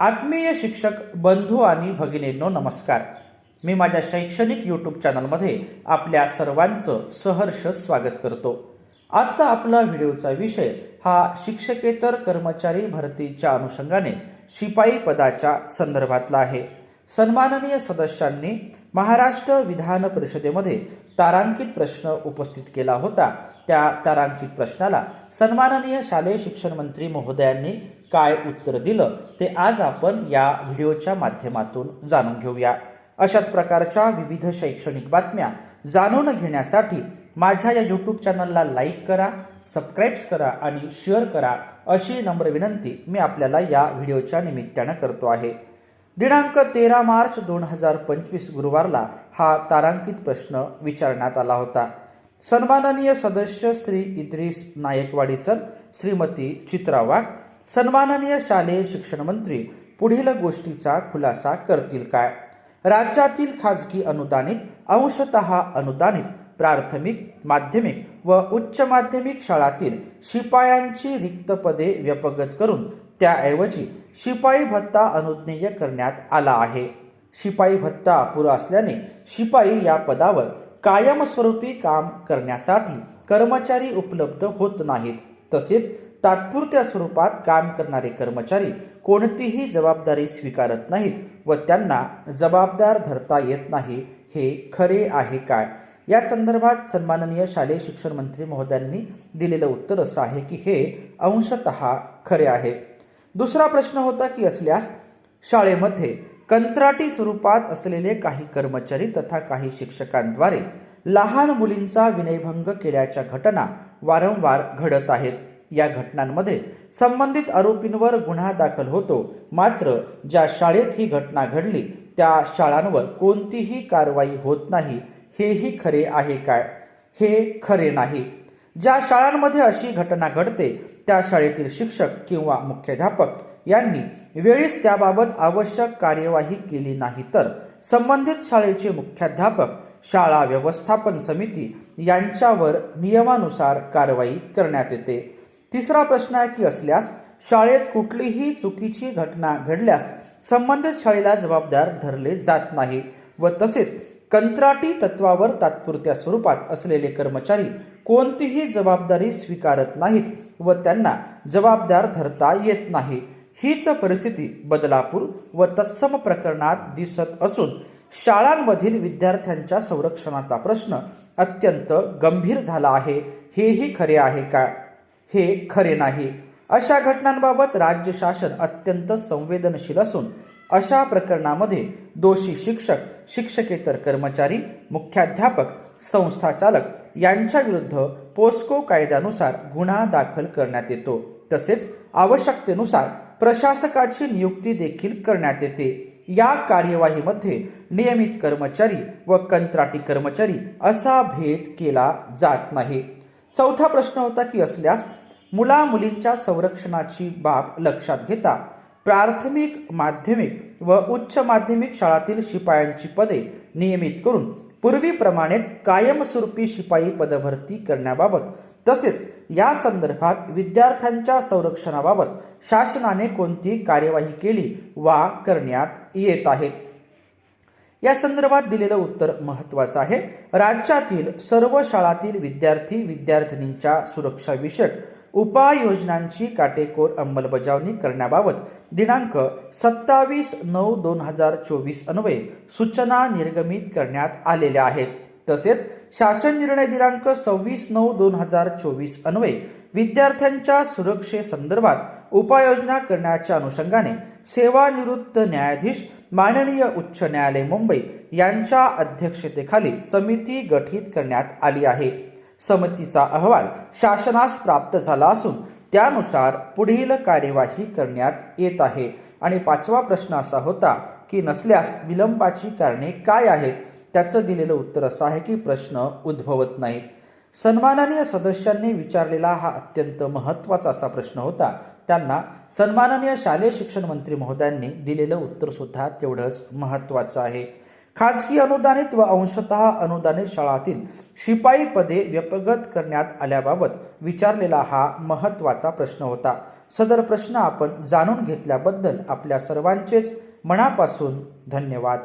आत्मीय शिक्षक बंधू आणि भगिनींनो नमस्कार. मी माझ्या शैक्षणिक यूट्यूब चॅनलमध्ये आपल्या सर्वांचं सहर्ष स्वागत करतो. आजचा आपला व्हिडिओचा विषय हा शिक्षकेतर कर्मचारी भरतीच्या अनुषंगाने शिपाई पदाच्या संदर्भातला आहे. सन्माननीय सदस्यांनी महाराष्ट्र विधान परिषदेमध्ये तारांकित प्रश्न उपस्थित केला होता. त्या तारांकित प्रश्नाला सन्माननीय शालेय शिक्षण मंत्री महोदयांनी काय उत्तर दिलं ते आज आपण या व्हिडिओच्या माध्यमातून जाणून घेऊया. अशाच प्रकारच्या विविध शैक्षणिक बातम्या जाणून घेण्यासाठी माझ्या या यूट्यूब चॅनलला लाईक करा सबस्क्राईब्स करा आणि शेअर करा अशी नम्र विनंती मी आपल्याला या व्हिडिओच्या निमित्तानं करतो आहे. दिनांक तेरा मार्च दोन हजार पंचवीस गुरुवारला हा तारांकित प्रश्न विचारण्यात आला होता. सन्माननीय सदस्य श्री इद्रिस नायकवाडी सर श्रीमती चित्रा वाघ सन्माननीय शालेय शिक्षण मंत्री पुढील गोष्टीचा खुलासा करतील काय? राज्यातील खाजगी अनुदानित अंशतः अनुदानित प्राथमिक माध्यमिक व उच्च माध्यमिक शाळातील शिपायांची रिक्त पदे व्यपगत करून त्याऐवजी शिपाई भत्ता अनुज्ञेय करण्यात आला आहे. शिपाई भत्ता अपुरा असल्याने शिपाई या पदावर कायमस्वरूपी काम करण्यासाठी कर्मचारी उपलब्ध होत नाहीत. तसेच तात्पुरत्या स्वरूपात काम करणारे कर्मचारी कोणतीही जबाबदारी स्वीकारत नाहीत व त्यांना जबाबदार धरता येत नाही हे खरे आहे काय? या संदर्भात सन्माननीय शालेय शिक्षण मंत्री महोदयांनी दिलेलं उत्तर असं आहे की हे अंशतः खरे आहे. दुसरा प्रश्न होता की असल्यास शाळेमध्ये कंत्राटी स्वरूपात असलेले काही कर्मचारी तथा काही शिक्षकांद्वारे लहान मुलींचा विनयभंग केल्याच्या घटना वारंवार घडत आहेत. या घटनांमध्ये संबंधित आरोपींवर गुन्हा दाखल होतो. मात्र ज्या शाळेत ही घटना घडली त्या शाळांवर कोणतीही कारवाई होत नाही. हेही खरे आहे काय? हे खरे नाही. ज्या शाळांमध्ये अशी घटना घडते त्या शाळेतील शिक्षक किंवा मुख्याध्यापक यांनी वेळीच त्याबाबत आवश्यक कार्यवाही केली नाही तर संबंधित शाळेचे मुख्याध्यापक शाळा व्यवस्थापन समिती यांच्यावर नियमानुसार कारवाई करण्यात येते. तिसरा प्रश्न आहे की असल्यास शाळेत कुठलीही चुकीची घटना घडल्यास संबंधित शाळेला जबाबदार धरले जात नाही व तसेच कंत्राटी तत्वावर तात्पुरत्या स्वरूपात असलेले कर्मचारी कोणतीही जबाबदारी स्वीकारत नाहीत व त्यांना जबाबदार धरता येत नाही. हीच परिस्थिती बदलापूर व तत्सम प्रकरणात दिसत असून शाळांमधील विद्यार्थ्यांच्या संरक्षणाचा प्रश्न अत्यंत गंभीर झाला आहे. हेही खरे आहे का? हे खरे नाही. अशा घटनांबाबत राज्य शासन अत्यंत संवेदनशील असून अशा प्रकरणामध्ये दोषी शिक्षक शिक्षकेतर कर्मचारी मुख्याध्यापक संस्थाचालक यांच्या विरुद्ध पोस्को कायद्यानुसार गुन्हा दाखल करण्यात येतो. तसेच आवश्यकतेनुसार प्रशासकाची नियुक्ती देखील करण्यात येते. या कार्यवाहीमध्ये नियमित कर्मचारी व कंत्राटी कर्मचारी असा भेद केला जात नाही. चौथा प्रश्न होता की असल्यास मुला मुलींच्या संरक्षणाची बाब लक्षात घेता प्राथमिक माध्यमिक व उच्च माध्यमिक शाळातील शिपायांची पदे नियमित करून पूर्वीप्रमाणेच कायमस्वरूपी शिपाई पदभरती करण्याबाबत तसेच या संदर्भात विद्यार्थ्यांच्या संरक्षणाबाबत शासनाने कोणती कार्यवाही केली वा करण्यात येत आहे या संदर्भात दिलेलं उत्तर महत्वाचं आहे. राज्यातील सर्व शाळातील विद्यार्थी विद्यार्थिनींच्या सुरक्षाविषयक उपाययोजनांची काटेकोर अंमलबजावणी करण्याबाबत दिनांक सत्तावीस नऊ दोन हजार चोवीस अन्वये सूचना निर्गमित करण्यात आलेल्या आहेत. तसेच शासन निर्णय दिनांक सव्वीस नऊ दोन हजार चोवीस अन्वये विद्यार्थ्यांच्या सुरक्षेसंदर्भात उपाययोजना करण्याच्या अनुषंगाने सेवानिवृत्त न्यायाधीश माननीय उच्च न्यायालय मुंबई यांच्या अध्यक्षतेखाली समिती गठीत करण्यात आली आहे. समितीचा अहवाल शासनास प्राप्त झाला असून त्यानुसार पुढील कार्यवाही करण्यात येत आहे. आणि पाचवा प्रश्न असा होता की नसल्यास विलंबाची कारणे काय आहेत? त्याचं दिलेलं उत्तर असं आहे की प्रश्न उद्भवत नाहीत. सन्माननीय सदस्यांनी विचारलेला हा अत्यंत महत्त्वाचा असा प्रश्न होता. त्यांना सन्माननीय शालेय शिक्षण मंत्री महोदयांनी दिलेलं उत्तर सुद्धा तेवढंच महत्त्वाचं आहे. खाजगी अनुदानित व अंशतः अनुदानित शाळातील शिपाई पदे व्यपगत करण्यात आल्याबाबत विचारलेला हा महत्त्वाचा प्रश्न होता. सदर प्रश्न आपण जाणून घेतल्याबद्दल आपल्या सर्वांचेच मनापासून धन्यवाद.